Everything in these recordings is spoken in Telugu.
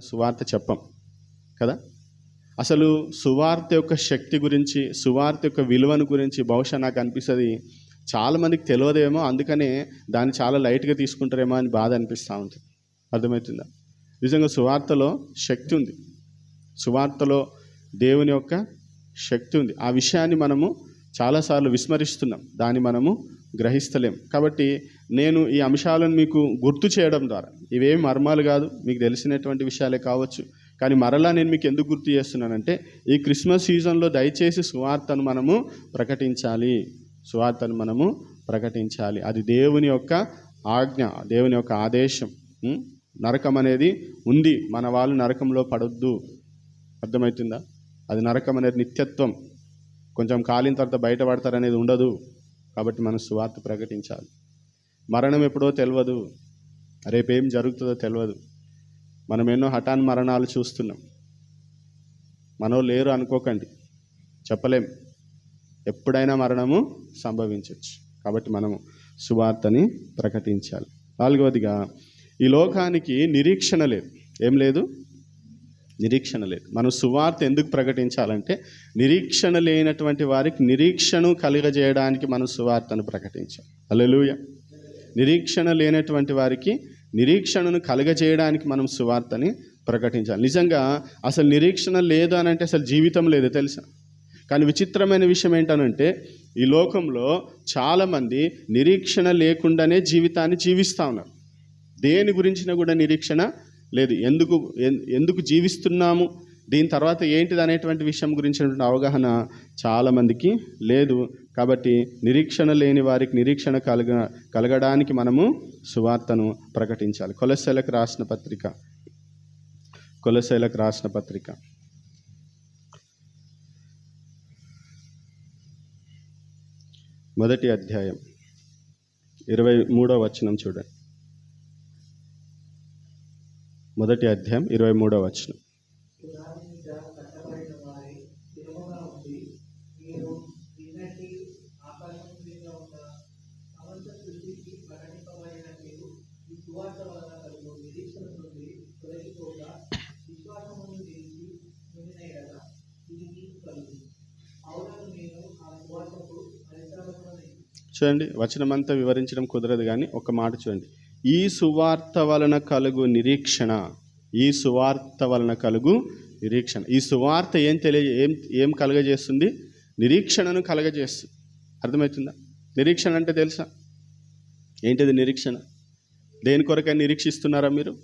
సువార్త చెప్పం కదా? అసలు సువార్త యొక్క శక్తి గురించి సువార్త యొక్క విలువను గురించి బహుశా నాకు అనిపిస్తుంది. చాలామందికి తెలియదేమో అందుకనే దాన్ని చాలా లైట్గా తీసుకుంటారేమో అని బాధ అనిపిస్తూ ఉంటుంది అర్థమవుతుందా? నిజంగా సువార్తలో శక్తి ఉంది. సువార్తలో దేవుని యొక్క శక్తి ఉంది. ఆ విషయాన్ని మనము చాలాసార్లు విస్మరిస్తున్నాం. దాన్ని మనము గ్రహిస్తలేం. కాబట్టి నేను ఈ అంశాలను మీకు గుర్తు చేయడం ద్వారా ఇవేం మర్మాలు కాదు మీకు తెలిసినటువంటి విషయాలే కావచ్చు కానీ మరలా నేను మీకు ఎందుకు గుర్తు చేస్తున్నానంటే ఈ క్రిస్మస్ సీజన్లో దయచేసి సువార్తను మనము ప్రకటించాలి. సువార్తను మనము ప్రకటించాలి. అది దేవుని యొక్క ఆజ్ఞ దేవుని యొక్క ఆదేశం. నరకం అనేది ఉంది. మన వాళ్ళు నరకంలో పడొద్దు. అర్థమవుతుందా? అది నరకం అనేది నిత్యత్వం. కొంచెం కాలిన తర్వాత బయటపడతారనేది ఉండదు. కాబట్టి మనం సువార్త ప్రకటించాలి. మరణం ఎప్పుడో తెలియదు రేపేం జరుగుతుందో తెలియదు మనం ఎన్నో హఠాన్ మరణాలు చూస్తున్నాం. మనో లేరు అనుకోకండి. చెప్పలేం. ఎప్పుడైనా మరణము సంభవించవచ్చు కాబట్టి మనము సువార్తని ప్రకటించాలి. నాలుగవదిగా ఈ లోకానికి నిరీక్షణ లేదు. ఏం లేదు? నిరీక్షణ లేదు. మనం సువార్త ఎందుకు ప్రకటించాలంటే నిరీక్షణ లేనటువంటి వారికి నిరీక్షను కలుగజేయడానికి మనం సువార్తను ప్రకటించాలి అలలుయ నిరీక్షణ లేనటువంటి వారికి నిరీక్షణను కలుగజేయడానికి మనం సువార్తని ప్రకటించాలి. నిజంగా అసలు నిరీక్షణ లేదు అని అంటే అసలు జీవితం లేదు తెలుసా? కానీ విచిత్రమైన విషయం ఏంటనంటే ఈ లోకంలో చాలామంది నిరీక్షణ లేకుండానే జీవితాన్ని జీవిస్తూ ఉన్నారు. దేని గురించిన కూడా నిరీక్షణ లేదు ఎందుకు ఎందుకు జీవిస్తున్నాము? దీని తర్వాత ఏంటిది అనేటువంటి విషయం గురించినటువంటి అవగాహన చాలామందికి లేదు. కాబట్టి నిరీక్షణ లేని వారికి నిరీక్షణ కలగ కలగడానికి మనము సువార్తను ప్రకటించాలి. కొలశైలకు రాసిన పత్రిక. కొలశైలకు రాసిన పత్రిక. మొదటి అధ్యాయం. ఇరవై మూడో వచనం చూడండి. మొదటి అధ్యాయం ఇరవై మూడవ వచనం. చూడండి వచనమంతా వివరించడం కుదరదు కానీ ఒక మాట చూడండి. ఈ సువార్త వలన కలుగు నిరీక్షణ. ఈ సువార్త వలన కలుగు నిరీక్షణ. ఈ సువార్త ఏం తెలియ ఏం ఏం కలగజేస్తుంది? నిరీక్షణను కలగజేస్తుంది అర్థమవుతుందా? నిరీక్షణ అంటే తెలుసా? ఏంటిది నిరీక్షణ? దేని కొరకై నిరీక్షిస్తున్నారా మీరు?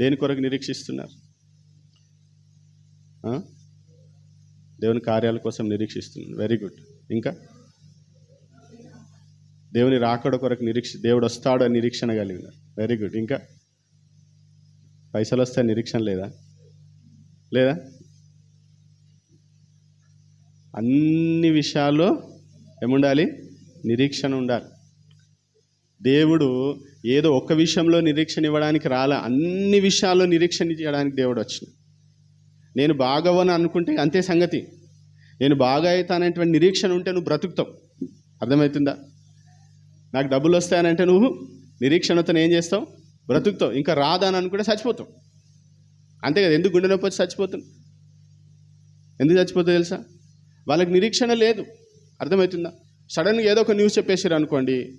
దేని కొరకు నిరీక్షిస్తున్నారు? దేవుని కార్యాల కోసం నిరీక్షిస్తున్నారు. Very good. ఇంకా? దేవుని రాకడ కొరకు నిరీక్ష దేవుడు వస్తాడు అని నిరీక్షణ కలిగిన. వెరీ గుడ్ ఇంకా? పైసలు వస్తే నిరీక్షణ లేదా? లేదా? అన్ని విషయాల్లో ఏముండాలి? నిరీక్షణ ఉండాలి. దేవుడు ఏదో ఒక్క విషయంలో నిరీక్షణ ఇవ్వడానికి రాలా. అన్ని విషయాల్లో నిరీక్షణ ఇవ్వడానికి దేవుడు వచ్చింది నేను బాగవని అనుకుంటే అంతే సంగతి. నేను బాగా అవుతానటువంటి నిరీక్షణ ఉంటే నువ్వు బ్రతుకుతావు. అర్థమవుతుందా? నాకు డబ్బులు వస్తాయనంటే నువ్వు నిరీక్షణతో ఏం చేస్తావు? బ్రతుకుతావు. ఇంకా రాదని అనుకుంటే చచ్చిపోతావు. అంతే కదా ఎందుకు గుండె నొప్పి వచ్చి చచ్చిపోతుంది? ఎందుకు చచ్చిపోతుంది తెలుసా? వాళ్ళకి నిరీక్షణ లేదు. అర్థమవుతుందా? సడన్గా ఏదో ఒక న్యూస్ చెప్పేసారు అనుకోండి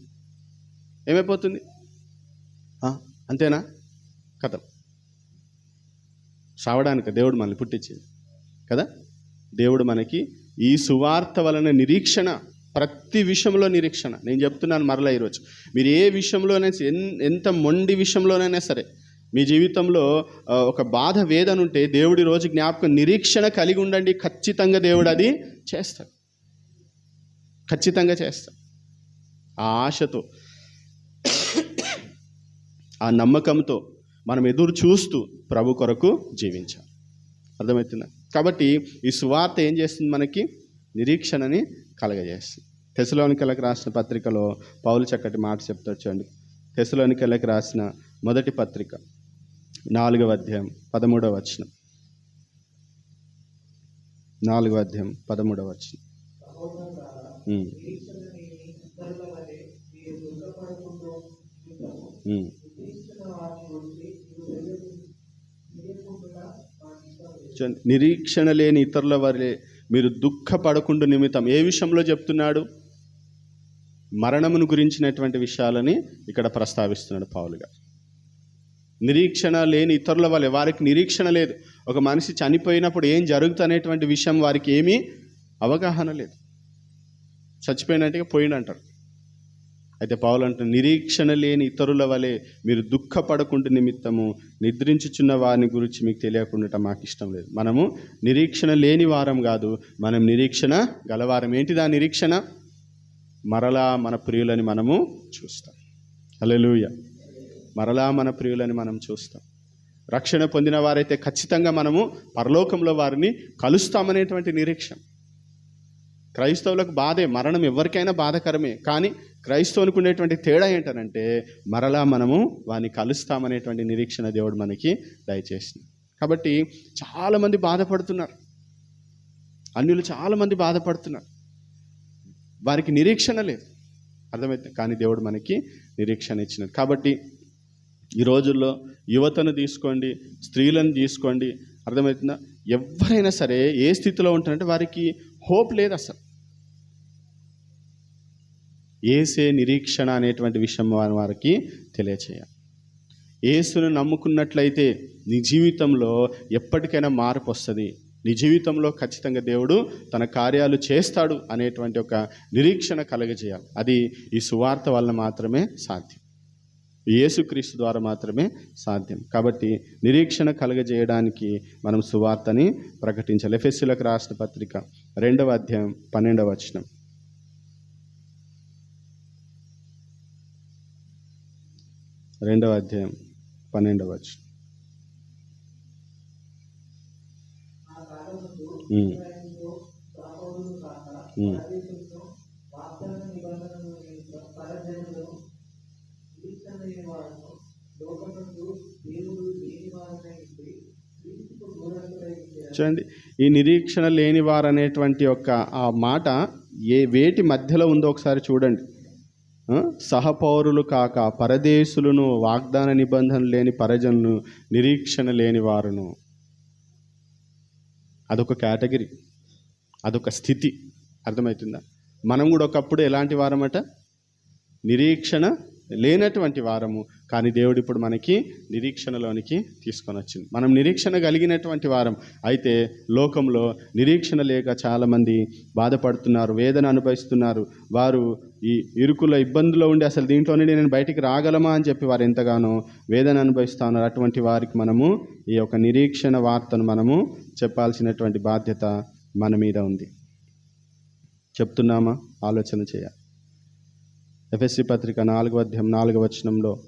ఏమైపోతుంది? అంతేనా? కథ. సావడానికి దేవుడు మనల్ని పుట్టించింది. కదా? దేవుడు మనకి ఈ సువార్త వలన నిరీక్షణ ప్రతి విషయంలో నిరీక్షణ. నేను చెప్తున్నాను మరలా ఈరోజు. మీరు ఏ విషయంలోనైనా ఎన్- ఎంత మొండి విషయంలోనైనా సరే మీ జీవితంలో ఒక బాధ వేదన ఉంటే దేవుడి రోజు జ్ఞాపకం నిరీక్షణ కలిగి ఉండండి. ఖచ్చితంగా దేవుడు అది చేస్తాడు. ఖచ్చితంగా చేస్తాడు. ఆ ఆశతో ఆ నమ్మకంతో మనం ఎదురు చూస్తూ ప్రభు కొరకు జీవించాలి. అర్థమవుతుందా? కాబట్టి ఈ సువార్త ఏం చేస్తుంది మనకి? నిరీక్షణని కలగజేస్తుంది తెసలోనికలకు రాసిన పత్రికలో పౌలు చక్కటి మాట చెప్తాడు చూడండి తెసలోనికలకు రాసిన మొదటి పత్రిక నాలుగవ అధ్యాయం పదమూడవ వచనం. నాలుగవ అధ్యాయం పదమూడవ వచనం. నిరీక్షణ లేని ఇతరుల వారి మీరు దుఃఖపడకుండా నిమిత్తం. ఏ విషయంలో చెప్తున్నాడు? మరణమును గురించినటువంటి విషయాలని ఇక్కడ ప్రస్తావిస్తున్నాడు పావులుగా నిరీక్షణ లేని ఇతరుల వల్లే వారికి నిరీక్షణ లేదు. ఒక మనిషి చనిపోయినప్పుడు ఏం జరుగుతుందనేటువంటి విషయం వారికి ఏమీ అవగాహన లేదు. చచ్చిపోయినట్టుగా పోయిండంటారు. అయితే పౌలు నిరీక్షణ లేని ఇతరుల వలె మీరు దుఃఖపడకుండా నిమిత్తము నిద్రించుచున్న వారిని గురించి మీకు తెలియకుండా మాకు ఇష్టం లేదు. మనము నిరీక్షణ లేని వారం కాదు మనం నిరీక్షణ గలవారం. ఏంటిదా నిరీక్షణ? మరలా మన ప్రియులని మనము చూస్తాం. హల్లెలూయా. మరలా మన ప్రియులని మనం చూస్తాం. రక్షణ పొందిన వారైతే ఖచ్చితంగా మనము పరలోకంలో వారిని కలుస్తామనేటువంటి నిరీక్షణ. క్రైస్తవులకు బాధే మరణం ఎవరికైనా బాధకరమే. కానీ క్రైస్తవునికి ఉండేటువంటి తేడా ఏంటనంటే మరలా మనము వారిని కలుస్తామనేటువంటి నిరీక్షణ దేవుడు మనకి దయచేసింది కాబట్టి చాలామంది బాధపడుతున్నారు. అన్యులు చాలామంది బాధపడుతున్నారు. వారికి నిరీక్షణ లేదు. అర్థమైతే కానీ దేవుడు మనకి నిరీక్షణ ఇచ్చినాడు. కాబట్టి ఈ రోజుల్లో యువతను తీసుకోండి స్త్రీలను తీసుకోండి. అర్థమవుతుందా ఎవరైనా సరే ఏ స్థితిలో ఉంటారంటే వారికి హోప్ లేదు అసలు. ఏసే నిరీక్షణ అనేటువంటి విషయం వారి వారికి తెలియచేయాలి. ఏసును నమ్ముకున్నట్లయితే నీ జీవితంలో ఎప్పటికైనా మార్పు వస్తుంది. నీ జీవితంలో ఖచ్చితంగా దేవుడు తన కార్యాలు చేస్తాడు అనేటువంటి ఒక నిరీక్షణ కలగజేయాలి. అది ఈ సువార్త వల్ల మాత్రమే సాధ్యం. యేసుక్రీస్తు ద్వారా మాత్రమే సాధ్యం. కాబట్టి నిరీక్షణ కలగజేయడానికి మనం సువార్తని ప్రకటించాలి. ఎఫ్ఎస్సీలకు రాసిన పత్రిక రెండవ అధ్యాయం పన్నెండవ వచనం. రెండవ అధ్యాయం పన్నెండవ వచనం. ఉమ్. చూడండి ఈ నిరీక్షణ లేని వారు అనేటువంటి ఒక ఆ మాట ఏ వేటి మధ్యలో ఉందో ఒకసారి చూడండి. సహపౌరులు కాక పరదేశులను వాగ్దాన నిబంధన లేని పరజనులు నిరీక్షణ లేని వారును. అదొక కేటగిరీ అదొక స్థితి. అర్థమవుతుందా? మనం కూడా ఒకప్పుడు ఎలాంటి వారమట? నిరీక్షణ లేనటువంటి వారము కానీ దేవుడు ఇప్పుడు మనకి నిరీక్షణలోనికి తీసుకొని వచ్చింది. మనం నిరీక్షణ కలిగినటువంటి వారం. అయితే లోకంలో నిరీక్షణ లేక చాలామంది బాధపడుతున్నారు వేదన అనుభవిస్తున్నారు. వారు ఈ ఇరుకుల ఇబ్బందులో ఉండి అసలు దీంట్లో నుండి నేను బయటికి రాగలమా అని చెప్పి వారు ఎంతగానో వేదన అనుభవిస్తున్నారు. అటువంటి వారికి మనము ఈ యొక్క నిరీక్షణ వార్తను మనము చెప్పాల్సినటువంటి బాధ్యత మన మీద ఉంది. చెప్తున్నామా? ఆలోచన చేయాలి. ఎఫ్ఎస్సి పత్రిక నాలుగవ అధ్యాయం నాలుగవ వచనంలో.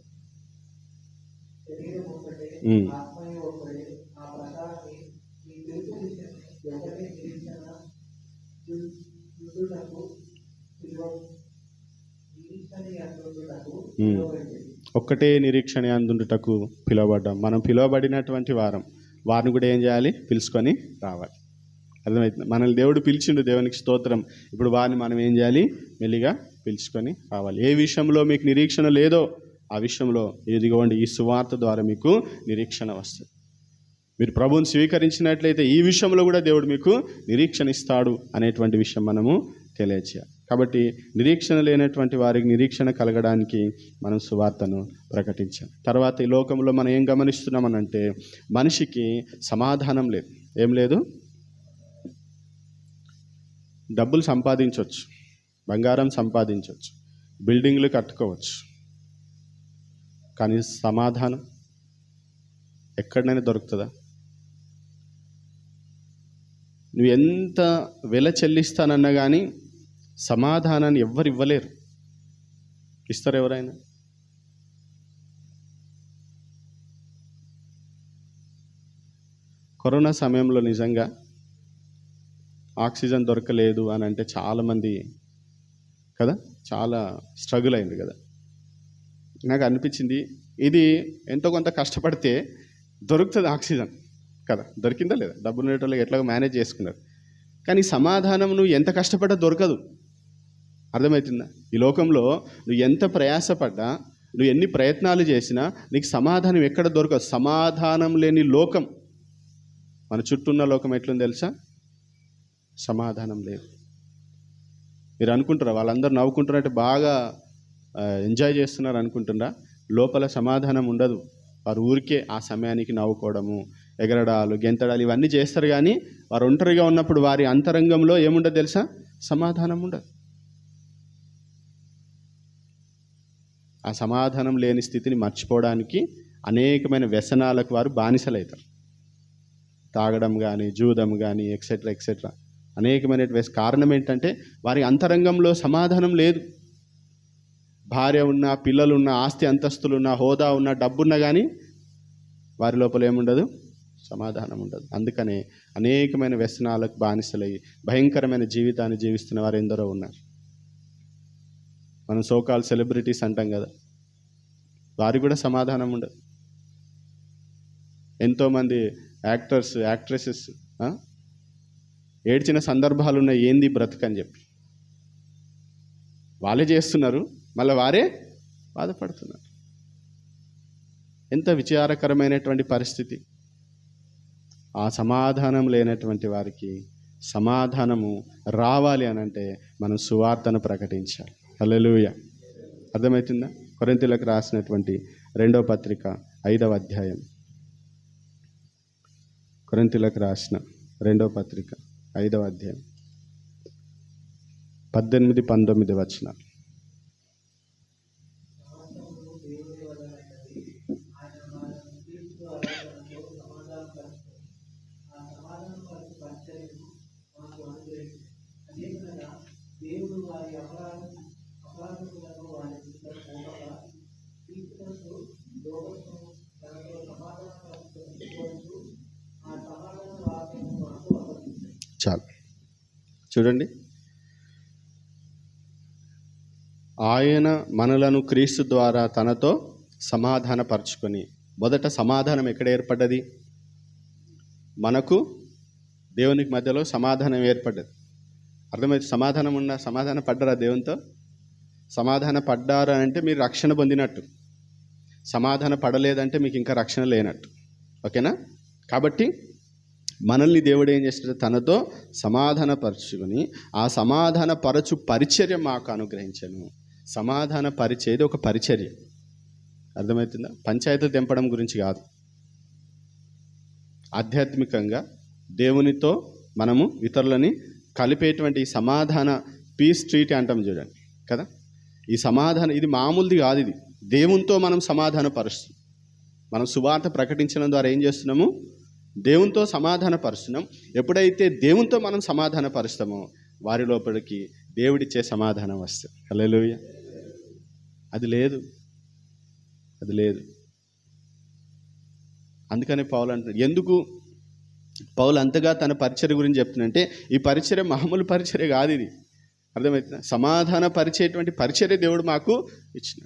ఒక్కటే నిరీక్షణ అందుటకు పిలువబడ్డాం. మనం పిలువబడినటువంటి వారం. వారిని కూడా ఏం చేయాలి? పిలుచుకొని రావాలి. అర్థమవుతుంది మనల్ని దేవుడు పిలిచిండు దేవునికి స్తోత్రం. ఇప్పుడు వారిని మనం ఏం చేయాలి? మెల్లిగా పిలుచుకొని రావాలి ఏ విషయంలో మీకు నిరీక్షణ లేదో ఆ విషయంలో ఇదిగోండి ఈ సువార్త ద్వారా మీకు నిరీక్షణ వస్తుంది. మీరు ప్రభువుని స్వీకరించినట్లయితే ఈ విషయంలో కూడా దేవుడు మీకు నిరీక్షణ ఇస్తాడు అనేటువంటి విషయం మనము తెలియచేయాలి. కాబట్టి నిరీక్షణ లేనటువంటి వారికి నిరీక్షణ కలగడానికి మనం సువార్తను ప్రకటించాం. తర్వాత ఈ లోకంలో మనం ఏం గమనిస్తున్నామనంటే మనిషికి సమాధానం లేదు. ఏం లేదు? డబ్బులు సంపాదించవచ్చు బంగారం సంపాదించవచ్చు బిల్డింగ్లు కట్టుకోవచ్చు. కానీ సమాధానం ఎక్కడైనా దొరుకుతుందా? నువ్వు ఎంత వెల చెల్లిస్తానన్నా కానీ సమాధానాన్ని ఎవ్వరు ఇవ్వలేరు. ఇస్తారు ఎవరైనా? కరోనా సమయంలో నిజంగా ఆక్సిజన్ దొరకలేదు అని అంటే చాలామంది కదా? చాలా స్ట్రగుల్ అయింది కదా? నాకు అనిపించింది ఇది ఎంతో కొంత కష్టపడితే దొరుకుతుంది ఆక్సిజన్ కదా? దొరికిందా లేదా? డబ్బులు ఉండేటోళ్ళకి ఎట్లాగో మేనేజ్ చేసుకున్నారు. కానీ సమాధానం నువ్వు ఎంత కష్టపడ్డా దొరకదు. అర్థమవుతుందా ఈ లోకంలో నువ్వు ఎంత ప్రయాసపడ్డా నువ్వు ఎన్ని ప్రయత్నాలు చేసినా నీకు సమాధానం ఎక్కడ దొరకదు. సమాధానం లేని లోకం. మన చుట్టూ ఉన్న లోకం ఎట్లుంది తెలుసా? సమాధానం లేదు. మీరు అనుకుంటారా వాళ్ళందరూ నవ్వుకుంటున్నట్టు బాగా ఎంజాయ్ చేస్తున్నారు అనుకుంటున్నారా లోపల సమాధానం ఉండదు. వారు ఊరికే ఆ సమయానికి నవ్వుకోవడము ఎగరడాలు గెంతడాలు ఇవన్నీ చేస్తారు కానీ వారు ఒంటరిగా ఉన్నప్పుడు వారి అంతరంగంలో ఏముండదు తెలుసా? సమాధానం ఉండదు. ఆ సమాధానం లేని స్థితిని మర్చిపోవడానికి అనేకమైన వ్యసనాలకు వారు బానిసలవుతారు తాగడం కానీ జూదం కానీ ఎక్సెట్రా ఎక్సెట్రా అనేకమైన కారణం ఏంటంటే వారి అంతరంగంలో సమాధానం లేదు. భార్య ఉన్న పిల్లలు ఉన్న ఆస్తి అంతస్తులు ఉన్న హోదా ఉన్న డబ్బున్నా కానీ వారి లోపల ఏముండదు? సమాధానం ఉండదు. అందుకనే అనేకమైన వ్యసనాలకు బానిసలై భయంకరమైన జీవితాన్ని జీవిస్తున్న వారు ఎందరో ఉన్నారు. మనం సోకాల్ సెలబ్రిటీస్ అంటాం కదా. వారికి కూడా సమాధానం ఉండదు. ఎంతోమంది యాక్టర్స్ యాక్ట్రెసెస్ ఏడ్చిన సందర్భాలు ఉన్నాయి ఏంది బ్రతకని చెప్పి. వాళ్ళే చేస్తున్నారు మళ్ళీ వారే బాధపడుతున్నారు. ఎంత విచారకరమైనటువంటి పరిస్థితి. ఆ సమాధానం లేనటువంటి వారికి సమాధానము రావాలి అని అంటే మనం సువార్తను ప్రకటించాలి. హల్లెలూయ. అర్థమవుతుందా కొరింతలకు రాసినటువంటి రెండవ పత్రిక ఐదవ అధ్యాయం. కొరింతలకు రాసిన రెండవ పత్రిక. ఐదవ అధ్యాయం. పద్దెనిమిది పంతొమ్మిది వచ్చిన చాలు చూడండి. ఆయన మనలను క్రీస్తు ద్వారా తనతో సమాధానపరచుకొని మొదట సమాధానం ఎక్కడ ఏర్పడ్డది? మనకు దేవునికి మధ్యలో సమాధానం ఏర్పడ్డది. అర్థమైతే సమాధానం ఉన్న సమాధాన పడ్డారా దేవునితో? సమాధాన పడ్డారా అంటే మీరు రక్షణ పొందినట్టు. సమాధాన పడలేదంటే మీకు ఇంకా రక్షణ లేనట్టు. ఓకేనా? కాబట్టి మనల్ని దేవుడు ఏం చేస్తాడు? తనతో సమాధానపరచుకుని ఆ సమాధాన పరచు పరిచర్య మాకు అనుగ్రహించను. సమాధాన పరిచయది ఒక పరిచర్య. అర్థమవుతుందా? పంచాయతీలు తెంపడం గురించి కాదు. ఆధ్యాత్మికంగా దేవునితో మనము ఇతరులని కలిపేటువంటి సమాధాన పీస్ ట్రీట్ అంటాం చూడండి. కదా? ఈ సమాధానం ఇది మామూలుది కాదు ఇది. దేవునితో మనం సమాధాన మనం సువార్త ప్రకటించడం ద్వారా ఏం చేస్తున్నాము? దేవునితో సమాధాన ఎప్పుడైతే దేవునితో మనం సమాధాన పరుస్తామో వారి లోపలికి దేవుడిచ్చే సమాధానం వస్తుంది. అలెలుయ అది లేదు. అది లేదు. అందుకనే పౌలు అంటున్నాడు ఎందుకు? పౌలు అంతగా తన పరిచయ గురించి చెప్తుందంటే ఈ పరిచర్య మామూలు పరిచయ కాదు ఇది. అర్థమవుతుందా సమాధాన పరిచేటువంటి పరిచర్య దేవుడు మాకు ఇచ్చిన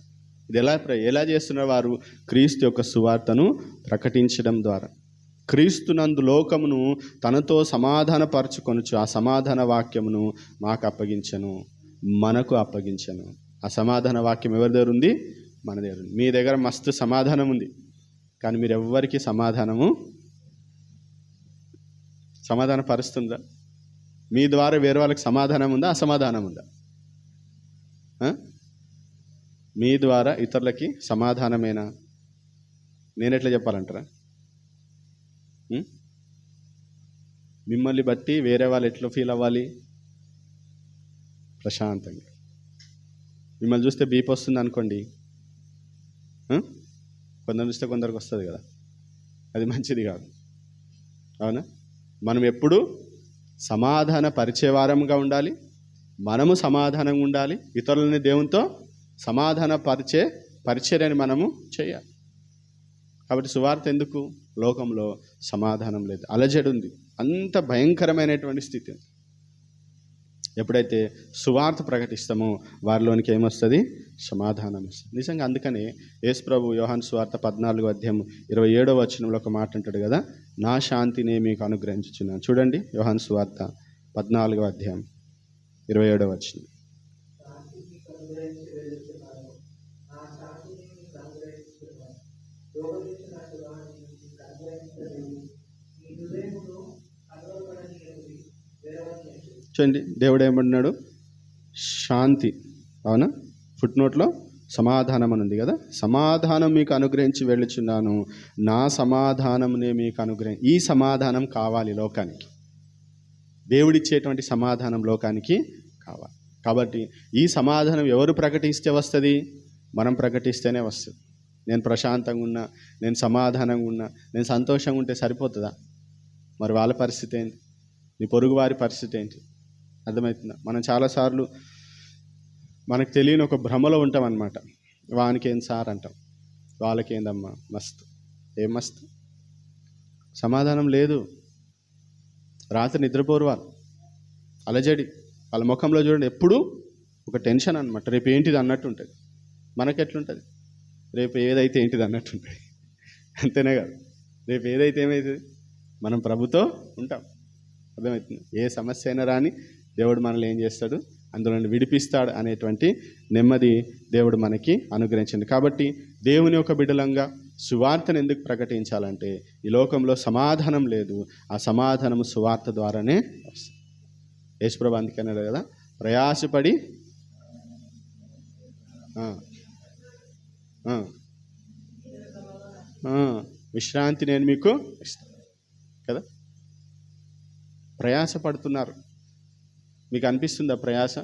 ఇది ఎలా ప్ర- ఎలా చేస్తున్నారు వారు? క్రీస్తు యొక్క సువార్తను ప్రకటించడం ద్వారా. క్రీస్తునందు లోకమును తనతో సమాధానపరచుకొనుచు ఆ సమాధాన వాక్యమును మాకు అప్పగించను మనకు అప్పగించను. ఆ సమాధాన వాక్యం ఎవరి దగ్గర ఉంది? మన దగ్గర ఉంది. మీ దగ్గర మస్తు సమాధానం ఉంది. కానీ మీరు ఎవ్వరికి సమాధానము సమాధాన పరుస్తుందా మీ ద్వారా వేరే వాళ్ళకి సమాధానం ఉందా? అసమాధానం ఉందా? మీ ద్వారా ఇతరులకి సమాధానమేనా? నేను ఎట్లా చెప్పాలంటారా? మిమ్మల్ని బట్టి వేరే వాళ్ళు ఎట్లా ఫీల్ అవ్వాలి? ప్రశాంతంగా. మిమ్మల్ని చూస్తే బీప్ వస్తుంది అనుకోండి. కొందరు చూస్తే కొందరికి వస్తుంది కదా. అది మంచిది కాదు. అవునా? మనం ఎప్పుడు సమాధాన పరిచేవారంగా ఉండాలి. మనము సమాధానంగా ఉండాలి. ఇతరులని దేవునితో సమాధాన పరిచే పరిచర్యని మనము చేయాలి. కాబట్టి సువార్త ఎందుకు? లోకంలో సమాధానం లేదు. అలజడి ఉంది అంత భయంకరమైనటువంటి స్థితి. ఎప్పుడైతే సువార్త ప్రకటిస్తామో వారిలోనికి ఏమొస్తుంది? సమాధానం వస్తుంది నిజంగా అందుకనే యేసు ప్రభు యోహాన్ సువార్త పద్నాలుగు అధ్యాయం ఇరవై ఏడవ వచనంలో ఒక మాట అంటాడు కదా నా శాంతిని మీకు అనుగ్రహించుచున్నాను. చూడండి యోహాన్ సువార్త పద్నాలుగో అధ్యాయం ఇరవై ఏడవ వచనం. చూడండి దేవుడు ఏమన్నాడు శాంతి. అవునా? ఫుట్ నోట్లో సమాధానం అని ఉంది కదా? సమాధానం మీకు అనుగ్రహించి వెళ్ళుచున్నాను. నా సమాధానమునే మీకు అనుగ్రహం ఈ సమాధానం కావాలి లోకానికి. దేవుడిచ్చేటువంటి సమాధానం లోకానికి కావాలి. కాబట్టి ఈ సమాధానం ఎవరు ప్రకటిస్తే వస్తుంది? మనం ప్రకటిస్తేనే వస్తుంది. నేను ప్రశాంతంగా ఉన్నా నేను సమాధానంగా ఉన్నా నేను సంతోషంగా ఉంటే సరిపోతుందా? మరి వాళ్ళ పరిస్థితి ఏంటి? నీ పొరుగు వారి పరిస్థితి ఏంటి? అర్థమవుతుందా? మనం చాలాసార్లు మనకు తెలియని ఒక భ్రమలో ఉంటాం అనమాట వానికి ఏం సార్ అంటాం. వాళ్ళకేందమ్మా మస్తు. ఏం మస్తు? సమాధానం లేదు. రాత్రి నిద్రపోరు వాళ్ళు. అలజడి. వాళ్ళ ముఖంలో చూడండి ఎప్పుడూ ఒక టెన్షన్ అనమాట రేపు ఏంటిది అన్నట్టు ఉంటుంది. మనకి ఎట్లుంటుంది రేపు ఏదైతే ఏంటిది అన్నట్టు ఉంటుంది అంతేనే కాదు. రేపు ఏదైతే ఏమవుతుంది మనం ప్రభుతో ఉంటాం. అర్థమవుతుంది? ఏ సమస్య అయినా రాని దేవుడు మనల్ని ఏం చేస్తాడు? అందులో విడిపిస్తాడు అనేటువంటి నెమ్మది దేవుడు మనకి అనుగ్రహించింది. కాబట్టి దేవుని యొక్క బిడలంగా సువార్తను ఎందుకు ప్రకటించాలంటే ఈ లోకంలో సమాధానం లేదు. ఆ సమాధానం సువార్త ద్వారానే వస్తుంది. యేసుప్రభు అందుకే కదా ప్రయాసపడి విశ్రాంతి నేను మీకు ఇస్తాను. కదా? ప్రయాస పడుతున్నారు. మీకు అనిపిస్తుందా ప్రయాస?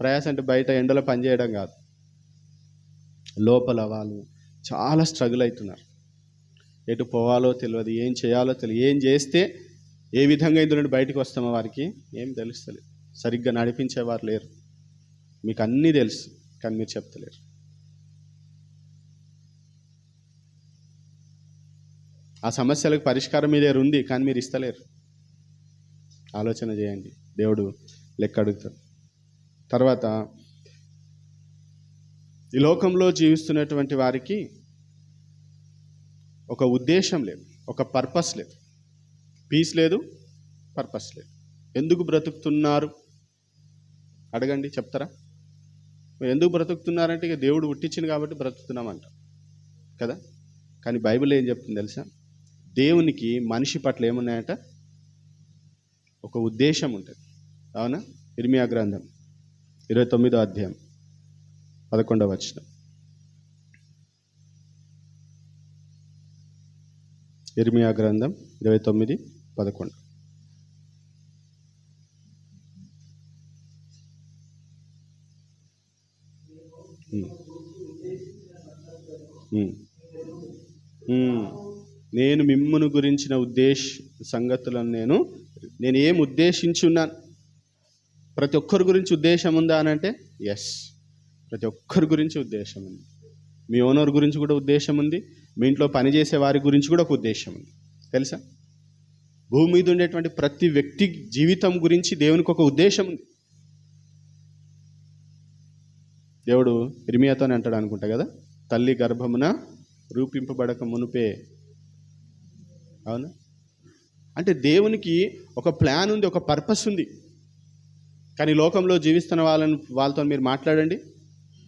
ప్రయాస అంటే బయట ఎండలో పనిచేయడం కాదు. లోపల వాళ్ళు చాలా స్ట్రగుల్ అవుతున్నారు. ఎటు పోవాలో తెలియదు ఏం చేయాలో తెలియదు ఏం చేస్తే ఏ విధంగా ఇందులో బయటకు వస్తామో వారికి ఏం తెలుస్తలేదు. సరిగ్గా నడిపించేవారు లేరు. మీకు అన్నీ తెలుసు కానీ మీరు చెప్తలేరు. ఆ సమస్యలకు పరిష్కారం మీ దగ్గర ఉంది కానీ మీరు ఇస్తలేరు. ఆలోచన చేయండి. దేవుడు లెక్క అడుగుతాడు. తర్వాత ఈ లోకంలో జీవిస్తున్నటువంటి వారికి ఒక ఉద్దేశం లేదు ఒక పర్పస్ లేదు. పీస్ లేదు పర్పస్ లేదు. ఎందుకు బ్రతుకుతున్నారు? అడగండి చెప్తారా? ఎందుకు బ్రతుకుతున్నారంటే ఇక దేవుడు పుట్టించింది కాబట్టి బ్రతుకుతున్నామంట. కదా? కానీ బైబిల్ ఏం చెప్తుంది తెలుసా? దేవునికి మనిషి పట్ల ఏమున్నాయట? ఒక ఉద్దేశం ఉంటుంది. అవునా? ఇర్మియా గ్రంథం ఇరవై తొమ్మిదో అధ్యాయం పదకొండవ వచనం. ఇర్మియా గ్రంథం ఇరవై తొమ్మిది పదకొండు. Mm. నేను మిమ్మును గురించిన ఉద్దేశ సంగతులను నేను నేను ఏం ఉద్దేశించున్నాను ప్రతి ఒక్కరి గురించి ఉద్దేశం ఉందా అని అంటే ఎస్ ప్రతి ఒక్కరి గురించి ఉద్దేశం ఉంది. మీ ఓనర్ గురించి కూడా ఉద్దేశం ఉంది. మీ ఇంట్లో పనిచేసే వారి గురించి కూడా ఒక ఉద్దేశం ఉంది. తెలుసా? భూమి మీద ఉండేటువంటి ప్రతి వ్యక్తి జీవితం గురించి దేవునికి ఒక ఉద్దేశం ఉంది. దేవుడు ఇర్మియాతో అంటాడు అనుకుంటా కదా? తల్లి గర్భమున రూపింపబడక మునుపే అవునా? అంటే దేవునికి ఒక ప్లాన్ ఉంది ఒక పర్పస్ ఉంది. కానీ లోకంలో జీవిస్తున్న వాళ్ళని వాళ్ళతో మీరు మాట్లాడండి.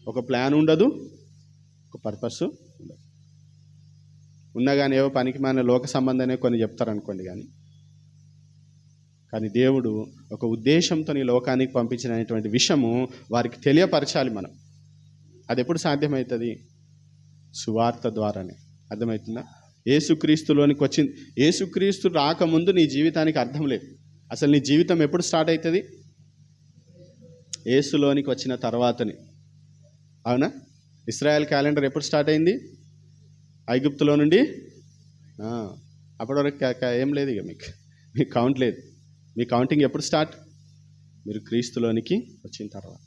ఒక ప్లాన్ ఉండదు ఒక పర్పస్ ఉండదు. ఉన్నా కానీ ఏవో పనికి మన లోక సంబంధమే కొన్ని చెప్తారనుకోండి కానీ కానీ దేవుడు ఒక ఉద్దేశంతో ఈ లోకానికి పంపించినటువంటి విషయము వారికి తెలియపరచాలి మనం. అది ఎప్పుడు సాధ్యమవుతుంది? సువార్త ద్వారానే. అర్థమవుతుందా? ఏసుక్రీస్తులోనికి వచ్చింది ఏసుక్రీస్తు రాకముందు నీ జీవితానికి అర్థం లేదు. అసలు నీ జీవితం ఎప్పుడు స్టార్ట్ అవుతుంది ఏసులోనికి వచ్చిన తర్వాతని. అవునా? ఇస్రాయల్ క్యాలెండర్ ఎప్పుడు స్టార్ట్ అయింది? ఐగుప్తులో నుండి? అప్పటివరకు అప్పటి వరకు ఏం లేదు ఇక మీకు. మీకు కౌంట్ లేదు. మీ కౌంటింగ్ ఎప్పుడు స్టార్ట్? మీరు క్రీస్తులోనికి వచ్చిన తర్వాత.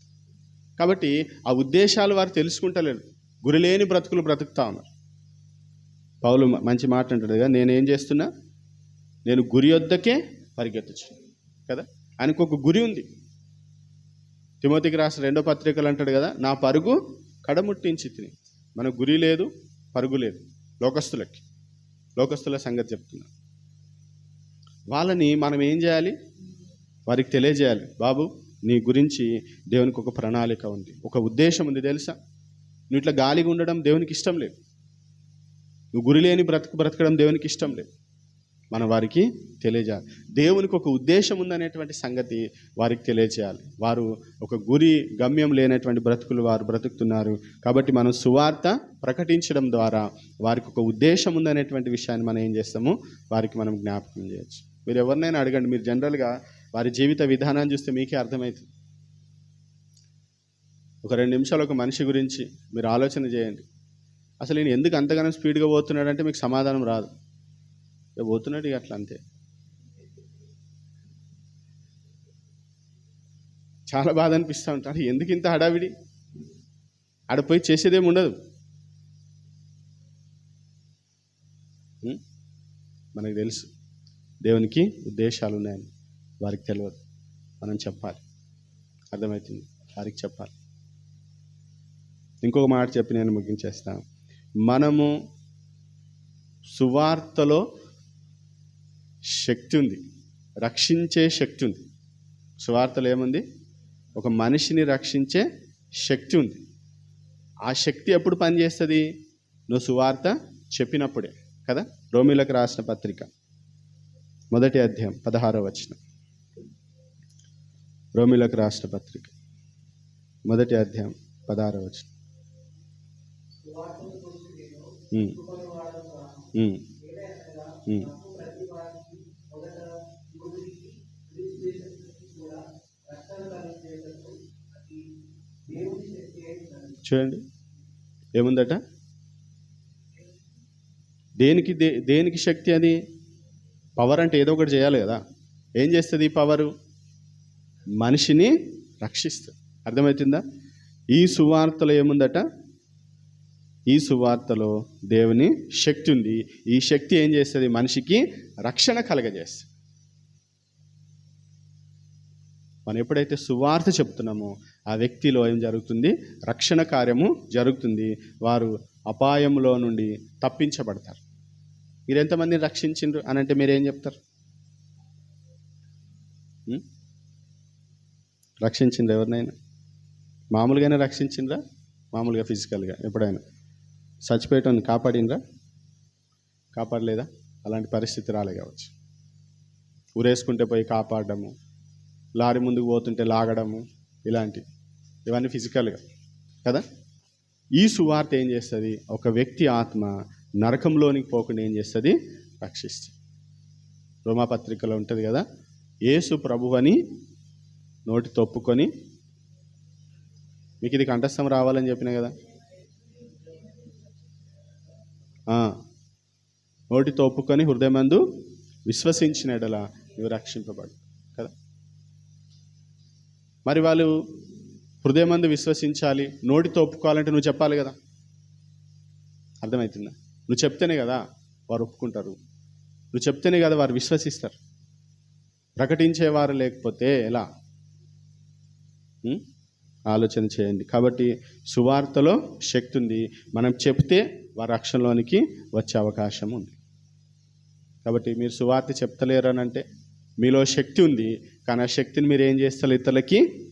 కాబట్టి ఆ ఉద్దేశాలు వారు తెలుసుకుంటలేరు. గురిలేని బ్రతుకులు బ్రతుకుతా ఉన్నారు. పౌలు మంచి మాట అంటాడు కదా నేను ఏం చేస్తున్నా? నేను గురి వద్దకే పరిగెత్తచ్చు కదా? ఆయనకు ఒక గురి ఉంది. తిమోతికి రాసిన రెండో పత్రికలు అంటాడు కదా నా పరుగు కడముట్టించి తిని. మన గురి లేదు పరుగు లేదు. లోకస్తులకి లోకస్తుల సంగతి చెప్తున్నా. వాళ్ళని మనం ఏం చేయాలి? వారికి తెలియజేయాలి. బాబు నీ గురించి దేవునికి ఒక ప్రణాళిక ఉంది. ఒక ఉద్దేశం ఉంది తెలుసా? నువ్వు ఇట్లా గాలిగా ఉండడం దేవునికి ఇష్టం లేదు. నువ్వు గురి లేని బ్రతుకు బ్రతకడం దేవునికి ఇష్టం లేదు. మన వారికి తెలియజేయాలి. దేవునికి ఒక ఉద్దేశం ఉందనేటువంటి సంగతి వారికి తెలియజేయాలి. వారు ఒక గురి గమ్యం లేనటువంటి బ్రతుకులు వారు బ్రతుకుతున్నారు. కాబట్టి మనం సువార్త ప్రకటించడం ద్వారా వారికి ఒక ఉద్దేశం ఉందనేటువంటి విషయాన్ని మనం ఏం చేస్తాము? వారికి మనం జ్ఞాపకం చేయొచ్చు. మీరు ఎవరినైనా అడగండి. మీరు జనరల్గా వారి జీవిత విధానాన్ని చూస్తే మీకే అర్థమవుతుంది ఒక రెండు నిమిషాలు ఒక మనిషి గురించి మీరు ఆలోచన చేయండి. అసలు నేను ఎందుకు అంతగానో స్పీడ్గా పోతున్నాడంటే మీకు సమాధానం రాదు. ఇక పోతున్నాడు ఇక అట్లా అంతే. చాలా బాధ అనిపిస్తూ ఉంటాడు ఎందుకు ఇంత హడావిడి? ఆడ పోయి చేసేదేమి ఉండదు. మనకు తెలుసు. దేవునికి ఉద్దేశాలు ఉన్నాయని. వారికి తెలియదు. మనం చెప్పాలి. అర్థమవుతుంది. వారికి చెప్పాలి. ఇంకొక మాట చెప్పి నేను ముగించేస్తాను. మనము సువార్తలో శక్తి ఉంది. రక్షించే శక్తి ఉంది. సువార్తలో ఏముంది? ఒక మనిషిని రక్షించే శక్తి ఉంది. ఆ శక్తి ఎప్పుడు పనిచేస్తుంది? నువ్వు సువార్త చెప్పినప్పుడే కదా? రోమిలకు రాసిన పత్రిక మొదటి అధ్యాయం పదహారో వచనం. రోమిలకు రాసిన పత్రిక మొదటి అధ్యాయం పదహారో వచనం. చూడండి. ఏముందట? దేనికి దే దేనికి శక్తి అది? పవర్ అంటే ఏదో ఒకటి చేయాలి కదా. ఏం చేస్తుంది ఈ పవరు? మనిషిని రక్షిస్తుంది. అర్థమవుతుందా? ఈ సువార్తలో ఏముందట? ఈ సువార్తలో దేవుని శక్తి ఉంది. ఈ శక్తి ఏం చేస్తుంది? మనిషికి రక్షణ కలగజేస్తుంది. మనం ఎప్పుడైతే సువార్త చెప్తున్నామో ఆ వ్యక్తిలో ఏం జరుగుతుంది? రక్షణ కార్యము జరుగుతుంది. వారు అపాయంలో నుండి తప్పించబడతారు. మీరు ఎంతమందిని రక్షించిండ్రు అని అంటే మీరు ఏం చెప్తారు? రక్షించిండ్రు ఎవరినైనా? మామూలుగానే రక్షించిండ్రా? మామూలుగా ఫిజికల్గా ఎప్పుడైనా? చచ్చిపోయేటోని కాపాడినరా కాపాడలేదా? అలాంటి పరిస్థితి రాలే కావచ్చు. ఊరేసుకుంటే పోయి కాపాడము లారీ ముందుకు పోతుంటే లాగడము ఇలాంటివి. ఇవన్నీ ఫిజికల్గా కదా? ఈ సువార్త ఏం చేస్తుంది? ఒక వ్యక్తి ఆత్మ నరకంలోనికి పోకుండా ఏం చేస్తుంది? రక్షిస్తుంది. రోమాపత్రికలో ఉంటుంది కదా? యేసు ప్రభు అని నోటి తొప్పుకొని మీకు ఇది కంఠస్థం రావాలని చెప్పిన కదా? నోటితో ఒప్పుకొని హృదయమందు విశ్వసించిన ఎడల నువ్వు రక్షింపబడు కదా? మరి వాళ్ళు హృదయమందు విశ్వసించాలి నోటితో ఒప్పుకోవాలంటే నువ్వు చెప్పాలి కదా? అర్థమవుతుందా నువ్వు చెప్తేనే కదా వారు ఒప్పుకుంటారు. నువ్వు చెప్తేనే కదా వారు విశ్వసిస్తారు. ప్రకటించేవారు లేకపోతే ఎలా? ఆలోచన చేయండి. కాబట్టి సువార్తలో శక్తి ఉంది. మనం చెప్తే వారి రక్షణలోనికి వచ్చే అవకాశం ఉంది. కాబట్టి మీరు సువార్త చెప్తలేరు అని అంటే మీలో శక్తి ఉంది. కానీ ఆ శక్తిని మీరు ఏం చేస్తారు ఇతరులకి?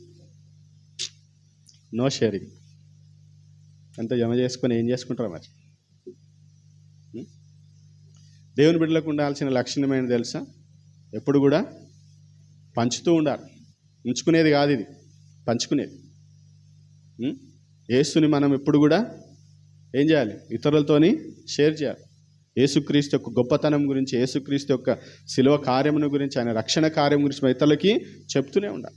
No sharing. అంత జమ చేసుకొని ఏం చేసుకుంటారు మరి? దేవుని బిడ్డలకు ఉండాల్సిన లక్షణం ఏంటి తెలుసా? ఎప్పుడు కూడా పంచుతూ ఉండాలి. ఉంచుకునేది కాదు ఇది. పంచుకునేది. ఏసుని యేసుని మనం ఎప్పుడు కూడా ఏం చేయాలి? ఇతరులతోని షేర్ చేయాలి. యేసుక్రీస్తు యొక్క గొప్పతనం గురించి యేసుక్రీస్తు యొక్క శిలువ కార్యమును గురించి ఆయన రక్షణ కార్యం గురించి ఇతరులకి చెప్తూనే ఉండాలి.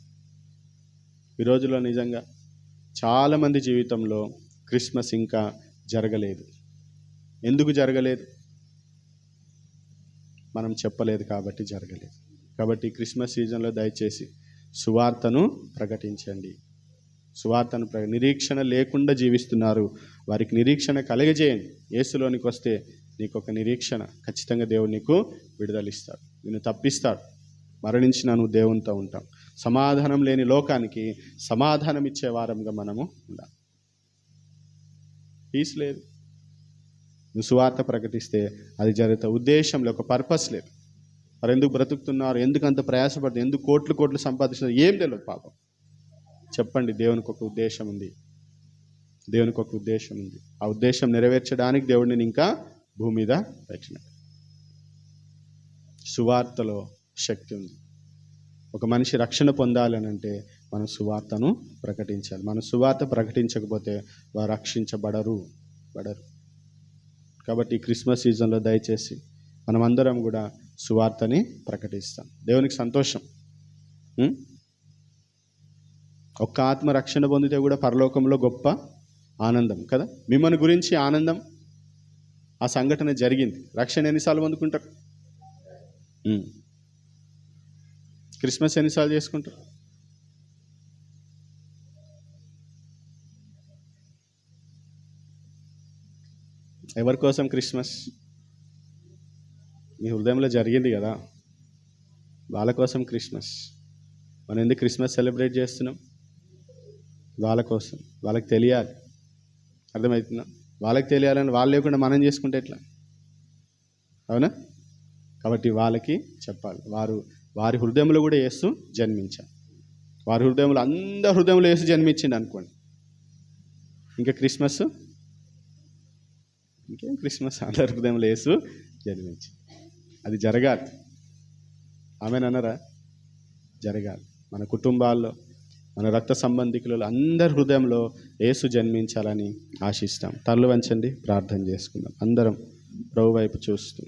ఈ రోజుల్లో నిజంగా చాలామంది జీవితంలో క్రిస్మస్ ఇంకా జరగలేదు. ఎందుకు జరగలేదు? మనం చెప్పలేదు కాబట్టి జరగలేదు. కాబట్టి క్రిస్మస్ సీజన్లో దయచేసి సువార్తను ప్రకటించండి. సువార్తను ప్ర నిరీక్షణ లేకుండా జీవిస్తున్నారు వారికి నిరీక్షణ కలగజేయండి. యేసులోనికి వస్తే నీకు ఒక నిరీక్షణ ఖచ్చితంగా దేవుడు నీకు విడుదలిస్తాడు. నిన్ను తప్పిస్తాడు. మరణించిన నువ్వు దేవునితో ఉంటాం. సమాధానం లేని లోకానికి సమాధానం ఇచ్చే వారంగా మనము ఉండాలి. పీస్ లేదు. నువ్వు సువార్త ప్రకటిస్తే అది జరిగితే ఉద్దేశంలో ఒక పర్పస్ లేదు. మరి ఎందుకు బ్రతుకుతున్నారు? ఎందుకు అంత ప్రయాసపడుతుంది ఎందుకు కోట్లు కోట్లు సంపాదిస్తున్నారు? ఏం తెలియదు పాపం. చెప్పండి దేవునికి ఒక ఉద్దేశం ఉంది. దేవునికి ఒక ఉద్దేశం ఉంది. ఆ ఉద్దేశం నెరవేర్చడానికి దేవుడిని ఇంకా భూమి మీద పెట్టినాడు సువార్తలో శక్తి ఉంది. ఒక మనిషి రక్షణ పొందాలని అంటే మనం సువార్తను ప్రకటించాలి. మనం సువార్త ప్రకటించకపోతే వారు రక్షించబడరు బడరు కాబట్టి క్రిస్మస్ సీజన్లో దయచేసి మనమందరం కూడా సువార్తని ప్రకటిస్తాం. దేవునికి సంతోషం. ఒక్క ఆత్మ రక్షణ పొందితే కూడా పరలోకంలో గొప్ప ఆనందం కదా? మిమ్మల్ని గురించి ఆనందం. ఆ సంఘటన జరిగింది. రక్షణ ఎన్నిసార్లు పొందుకుంటారు క్రిస్మస్ ఎన్నిసార్లు చేసుకుంటారు? ఎవరి కోసం క్రిస్మస్? మీ హృదయంలో జరిగింది కదా? వాళ్ళ కోసం క్రిస్మస్. మనం ఎందుకు క్రిస్మస్ సెలబ్రేట్ చేస్తున్నాం? వాళ్ళ కోసం. వాళ్ళకి తెలియాలి. అర్థమవుతుందా? వాళ్ళకి తెలియాలని వాళ్ళు లేకుండా మనం చేసుకుంటే ఎట్లా? అవునా? కాబట్టి వాళ్ళకి చెప్పాలి. వారు వారి హృదయంలో కూడా వేస్తూ జన్మించాలి వారి హృదయంలో అందరి హృదయంలో వేసి జన్మించింది అనుకోండి. ఇంకా క్రిస్మస్? ఇంకేం క్రిస్మస్? అందరి హృదయంలో వేసు జన్మించి అది జరగాలి. ఆమెనన్నారా జరగాలి. మన కుటుంబాల్లో మన రక్త సంబంధికులలో అందరి హృదయంలో యేసు జన్మించాలని ఆశిస్తాం. తల్లు వంచండి ప్రార్థన చేసుకుందాం. అందరం ప్రభు వైపు చూస్తూ